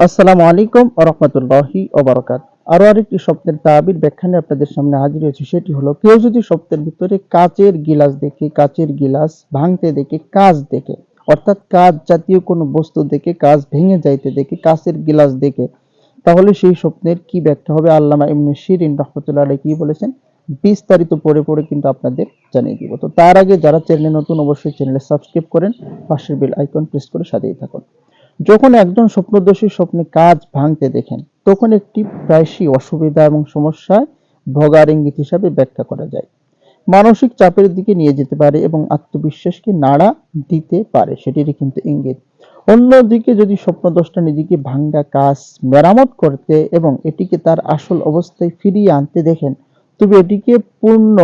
আসসালামু আলাইকুম রহমতুল্লাহি ওবরাকাত আরও আরেকটি স্বপ্নের তাবির ব্যাখ্যা নিয়ে আপনাদের সামনে হাজির হয়েছে, সেটি হলো কেউ যদি স্বপ্নের ভিতরে কাচের গিলাস দেখে, কাচের গিলাস ভাঙতে দেখে, কাজ দেখে, অর্থাৎ কাজ জাতীয় কোনো বস্তু দেখে, কাজ ভেঙে যাইতে দেখে, কাচের গিলাস দেখে, তাহলে সেই স্বপ্নের কি ব্যাখ্যা হবে? আল্লামা ইবনে শিরিন রহমতুল্লাহ আলাইহি কি বলেছেন? বিস্তারিত পড়ে পড়ে কিন্তু আপনাদের জানিয়ে দিব। তো তার আগে যারা চ্যানেলে নতুন, অবশ্যই চ্যানেলে সাবস্ক্রাইব করেন, পাশের বেল আইকন প্রেস করে সাথেই থাকুন। যখন একজন স্বপ্নদর্শী স্বপ্নে কাজ ভাঙতে দেখেন, তখন একটি প্রায়শই অসুবিধা এবং সমস্যায় ভোগার ইঙ্গিত হিসাবে ব্যাখ্যা করা যায়। মানসিক চাপের দিকে নিয়ে যেতে পারে এবং আত্মবিশ্বাসকে নাড়া দিতে পারে, সেটিরই কিন্তু ইঙ্গিত। অন্যদিকে যদি স্বপ্নদশটা নিজেকে ভাঙ্গা কাজ, মেরামত করতে এবং এটিকে তার আসল অবস্থায় ফিরিয়ে আনতে দেখেন, তবে এটিকে পূর্ণ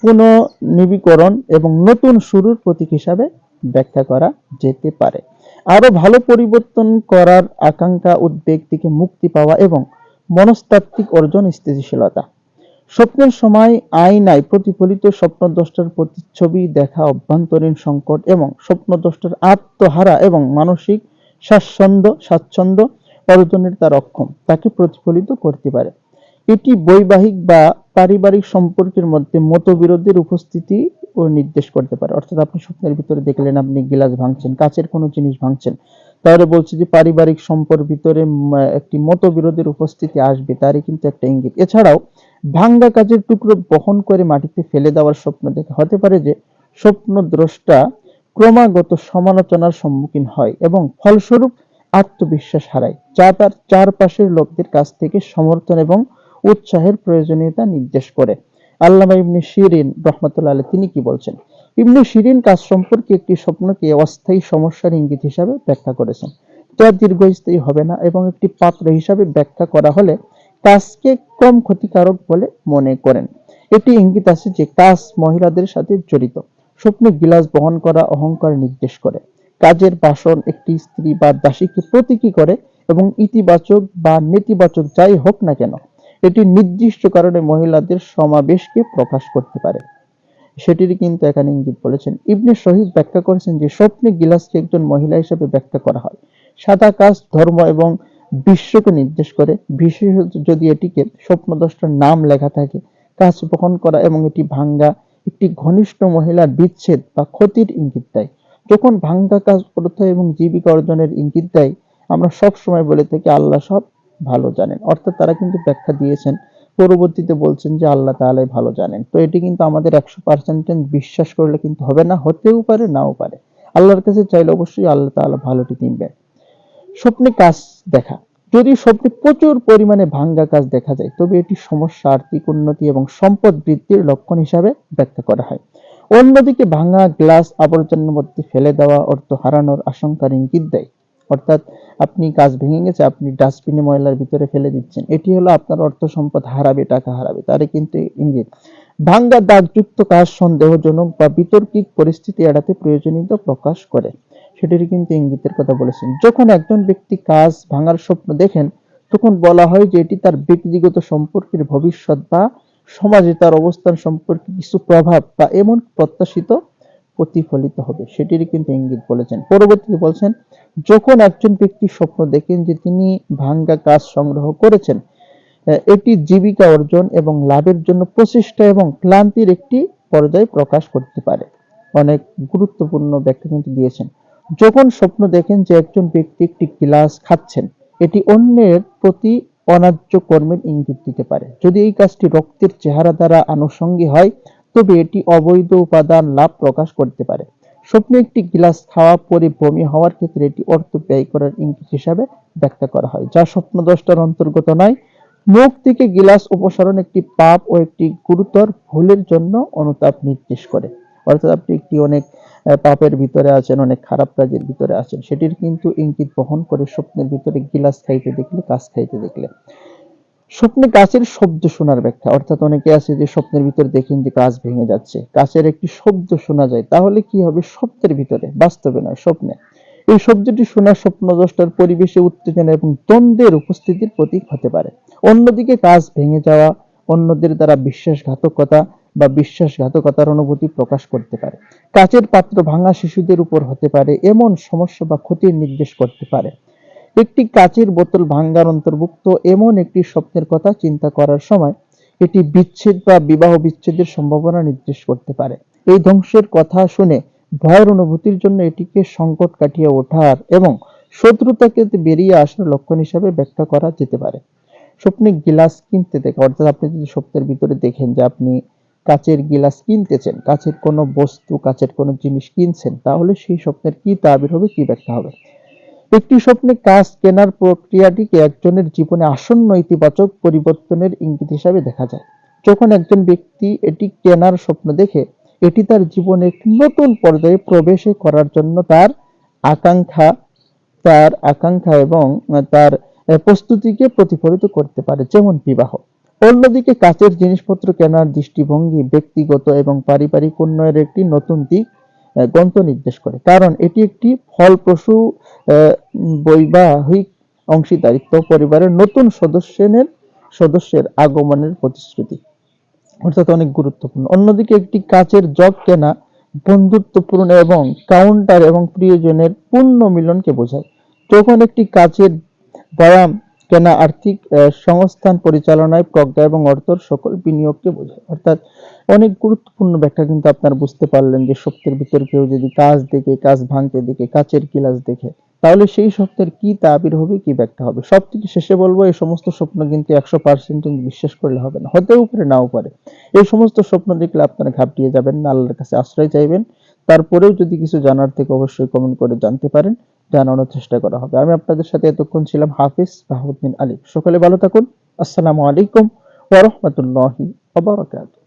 পুনর্নবীকরণ এবং নতুন শুরুর প্রতীক হিসাবে ব্যাখ্যা করা যেতে পারে। আরও ভালো পরিবর্তন করার আকাঙ্ক্ষা উদ্বেগ থেকে মুক্তি পাওয়া এবং মনস্তাত্ত্বিক অর্জন স্থিতিশীলতা। স্বপ্নের সময় আয়নায় প্রতিফলিত স্বপ্নদ্রষ্টার প্রতিচ্ছবি দেখা অভ্যন্তরীণ সংকট এবং স্বপ্নদ্রষ্টার আত্মহারা এবং মানসিক স্বাচ্ছন্দ্য স্বাচ্ছন্দ্য অর্জনের তার অক্ষম, তাকে প্রতিফলিত করতে পারে। এটি বৈবাহিক বা পারিবারিক সম্পর্কের মধ্যে মতবিরোধের উপস্থিতি নির্দেশ করতে পারে। অর্থাৎ আপনি স্বপ্নের ভিতরে দেখলেন আপনি গিলাস ভাঙছেন, কাচের কোনো জিনিস ভাঙছেন। তাহলে বলছে যে পারিবারিক সম্পর্ক ভিতরে একটি মতবিরোধের উপস্থিতি আসবে, তারই কিন্তু একটা ইঙ্গিত। এছাড়াও ভাঙ্গা কাজের টুকরো বহন করে মাটিতে ফেলে দেওয়ার স্বপ্ন দেখে। হতে পারে যে স্বপ্ন দ্রষ্টা ক্রমাগত সমালোচনার সম্মুখীন হয় এবং ফলস্বরূপ আত্মবিশ্বাস হারায়, যা তার চারপাশের লোকদের কাছ থেকে সমর্থন এবং উৎসাহের প্রয়োজনীয়তা নির্দেশ করে। আল্লামা ইবনে শিরিন রহমতুল্লাহ আলাইহ, তিনি কি বলছেন? ইবনে শিরিন কাজ সম্পর্কে একটি স্বপ্নকে অস্থায়ী সমস্যার ইঙ্গিত হিসাবে ব্যাখ্যা করেছেন। যা দীর্ঘস্থায়ী হবে না এবং একটি পাত্র হিসাবে ব্যাখ্যা করা হলে কাজকে কম ক্ষতিকারক বলে মনে করেন। এটি ইঙ্গিত আছে যে কাজ মহিলাদের সাথে জড়িত। স্বপ্নে গিলাস বহন করা অহংকার নির্দেশ করে। কাজের বাসন একটি স্ত্রী বা দাসীকে প্রতীকী করে এবং ইতিবাচক বা নেতিবাচক যাই হোক না কেন এটি নির্দিষ্ট কারণে মহিলাদের সমাবেশকে প্রকাশ করতে পারে। সেটির কিন্তু এখানে ইঙ্গিত বলেছেন। ইবনে শহীদ ব্যাখ্যা করেছেন যে, স্বপ্নে গিলাসকে একজন মহিলা হিসেবে ব্যাখ্যা করা হয়। সাদা কাজ, ধর্ম এবং বিশ্বকে নির্দেশ করে। বিশেষত যদি এটিকে স্বপ্নদ্রষ্টার নাম লেখা থাকে, কাজ বহন করা এবং এটি ভাঙ্গা, একটি ঘনিষ্ঠ মহিলার বিচ্ছেদ বা ক্ষতির ইঙ্গিত দেয়। যখন ভাঙ্গা কাজ করতে এবং জীবিকা অর্জনের ইঙ্গিত দেয়, আমরা সব সময় বলে থাকি, আল্লাহ সব ভালো জানেন। অর্থাৎ তারা কিন্তু ব্যাখ্যা দিয়েছেন, পরবর্তীতে বলছেন যে আল্লাহ তাআলাই ভালো জানেন। তো এটি কিন্তু আমাদের একশো পার্সেন্ট বিশ্বাস করলে কিন্তু হবে না, হতেও পারে, নাও পারে। আল্লাহর কাছে চাইলে অবশ্যই আল্লাহ তাআলা ভালোটি দিবেন স্বপ্নে কাজ দেখা। যদি স্বপ্নে প্রচুর পরিমাণে ভাঙ্গা কাজ দেখা যায়, তবে এটি সমস্যা, আর্থিক উন্নতি এবং সম্পদ বৃদ্ধির লক্ষণ হিসাবে ব্যাখ্যা করা হয়। অন্যদিকে ভাঙা গ্লাস আবর্জনার মধ্যে ফেলে দেওয়া অর্থ হারানোর আশঙ্কার ইঙ্গিত দেয়। অর্থাৎ আপনি কাজ ভেঙে গেছে, আপনি ডাস্টবিনে ময়লার ভিতরে ফেলে দিচ্ছেন। এটি হলো আপনার অর্থ সম্পদ হারাবে, টাকা হারাবে, তারে কিন্তু ইঙ্গিত। ভাঙ্গা দাগযুক্ত কাজ সন্দেহজনক বা বিতর্কিক পরিস্থিতি এড়াতে প্রয়োজনীয়তা প্রকাশ করে। সেটির কিন্তু ইঙ্গিতের কথা বলেছেন। যখন একজন ব্যক্তি কাজ ভাঙার স্বপ্ন দেখেন, তখন বলা হয় যে এটি তার ব্যক্তিগত সম্পর্কের ভবিষ্যৎ বা সমাজে তার অবস্থান সম্পর্কে কিছু প্রভাব বা এমন প্রত্যাশিত প্রতিফলিত হবে। সেটির কিন্তু ইঙ্গিত বলেছেন। পরবর্তীতে বলছেন, যখন একজন ব্যক্তি স্বপ্ন দেখেন যে তিনি ভাঙ্গা কাজ সংগ্রহ করেছেন এটি জীবিকা অর্জন এবং লাভের জন্য প্রচেষ্টা এবং ক্লান্তির একটি পর্যায় প্রকাশ করতে পারে। অনেক গুরুত্বপূর্ণ ব্যাখ্যা কিন্তু দিয়েছেন। যখন স্বপ্ন দেখেন যে একজন ব্যক্তি একটি গ্লাস খাচ্ছেন, এটি অন্যের প্রতি অন্যায্য কর্মের ইঙ্গিত দিতে পারে। যদি এই কাজটি রক্তের চেহারা দ্বারা আনুষঙ্গিক হয় তবে এটি অবৈধ উপাদান লাভ প্রকাশ করতে পারে। স্বপ্নে একটি গিলাস খাওয়া পরে বমি হওয়ার ক্ষেত্রে এটি অর্থ ব্যয় করার ইঙ্গিত হিসাবে ব্যাখ্যা করা হয়, যা স্বপ্ন দশটার অন্তর্গত নয়। মুখ থেকে গিলাস অপসারণ একটি পাপ ও একটি গুরুতর ভুলের জন্য অনুতাপ নির্দেশ করে। অর্থাৎ আপনি একটি অনেক পাপের ভিতরে আছেন, অনেক খারাপ কাজের ভিতরে আছেন। সেটির কিন্তু ইঙ্গিত বহন করে স্বপ্নের ভিতরে গিলাস খাইতে দেখলে, কাজ খাইতে দেখলে। স্বপ্নে কাচের শব্দ শোনার ব্যাখ্যা। অর্থাৎ অনেকে আছে যে স্বপ্নের ভিতরে দেখেন যে কাজ ভেঙে যাচ্ছে। কাচের একটি শব্দ শোনা যায়। তাহলে কি হবে? স্বপ্নের ভিতরে। বাস্তবে নয়, স্বপ্নে। এই শব্দটি শোনা স্বপ্নদ্রষ্টার পরিবেশে উত্তেজনা এবং দ্বন্দ্বের উপস্থিতির প্রতীক হতে পারে। অন্যদিকে কাজ ভেঙে যাওয়া অন্যদের দ্বারা বিশ্বাসঘাতকতা বা বিশ্বাসঘাতকতার অনুভূতি প্রকাশ করতে পারে। কাচের পাত্র ভাঙা শিশুদের উপর হতে পারে। এমন সমস্যা বা ক্ষতির নির্দেশ করতে পারে। একটি কাচের বোতল ভাঙ্গার অন্তর্ভুক্ত এমন একটি স্বপ্নের কথা চিন্তা করার সময় এটি বিচ্ছেদ বা বিবাহ বিচ্ছেদের সম্ভাবনা নির্দেশ করতে পারে। এই ধ্বংসের কথা শুনে ভয়ের অনুভূতির জন্য এটিকে সংকট কাটিয়ে ওঠার এবং শত্রুতাকে বেরিয়ে আসার লক্ষণ হিসাবে ব্যাখ্যা করা যেতে পারে। স্বপ্নে গিলাস কিনতে দেখে অর্থাৎ আপনি যদি স্বপ্নের ভিতরে দেখেন যে আপনি কাচের গিলাস কিনতেছেন, কাচের কোনো বস্তু, কাচের কোনো জিনিস কিনছেন, তাহলে সেই স্বপ্নের কি তাবির হবে, কি ব্যাখ্যা হবে? একটি স্বপ্নে কাজ কেনার প্রক্রিয়াটিকে একজনের জীবনে আসন্ন ইতিবাচক পরিবর্তনের ইঙ্গিত হিসাবে দেখা যায়। যখন একজন ব্যক্তি এটি কেনার স্বপ্ন দেখে, এটি তার জীবনে নতুন পর্যায়ে প্রবেশ করার জন্য তার আকাঙ্ক্ষা তার আকাঙ্ক্ষা এবং তার প্রস্তুতিকে প্রতিফলিত করতে পারে, যেমন বিবাহ। অন্যদিকে কাচের জিনিসপত্র কেনার দৃষ্টিভঙ্গি ব্যক্তিগত এবং পারিবারিক উন্নয়নের একটি নতুন দিক গন্ত নির্দেশ করে। কারণ এটি একটি ফলপ্রসূ বৈবাহিক অংশীদারিত্ব পরিবারের নতুন সদস্যের সদস্যের আগমনের প্রতিশ্রুতি। অর্থাৎ অনেক গুরুত্বপূর্ণ। অন্যদিকে একটি কাচের জগ কেনা বন্ধুত্বপূর্ণ এবং কাউন্টার এবং প্রিয়জনের পূর্ণ মিলনকে বোঝায়। যখন একটি কাচের বয়াম কেনা আর্থিক সংস্থান পরিচালনায় প্রজ্ঞা এবং অর্থর সকল বিনিয়োগকে বোঝায়। অর্থাৎ অনেক গুরুত্বপূর্ণ ব্যাখ্যা কিন্তু আপনারা বুঝতে পারলেন যে সত্যের ভিতর কেউ যদি কাজ দেখে, কাজ ভাঙতে দেখে, কাচের গিলাস দেখে তাহলে সেই স্বপ্নের কি তাবির হবে, কি ব্যাখ্যা হবে? সব থেকে শেষে বলব, এই সমস্ত স্বপ্ন কিন্তু একশো পার্সেন্ট বিশ্বাস করলে হবে না। হতেও পারে, নাও পারে। এই সমস্ত স্বপ্ন দেখলে আপনারা ঘাবড়িয়ে যাবেন না, আল্লাহর কাছে আশ্রয় চাইবেন। তারপরেও যদি কিছু জানার থেকে অবশ্যই কমেন্ট করে জানতে পারেন, জানানোর চেষ্টা করা হবে। আমি আপনাদের সাথে এতক্ষণ ছিলাম হাফিজ বাহুদ্দিন আলী। সকালে ভালো থাকুন। আসসালামু আলাইকুম ওয়া রাহমাতুল্লাহি ওয়া বারাকাতুহু।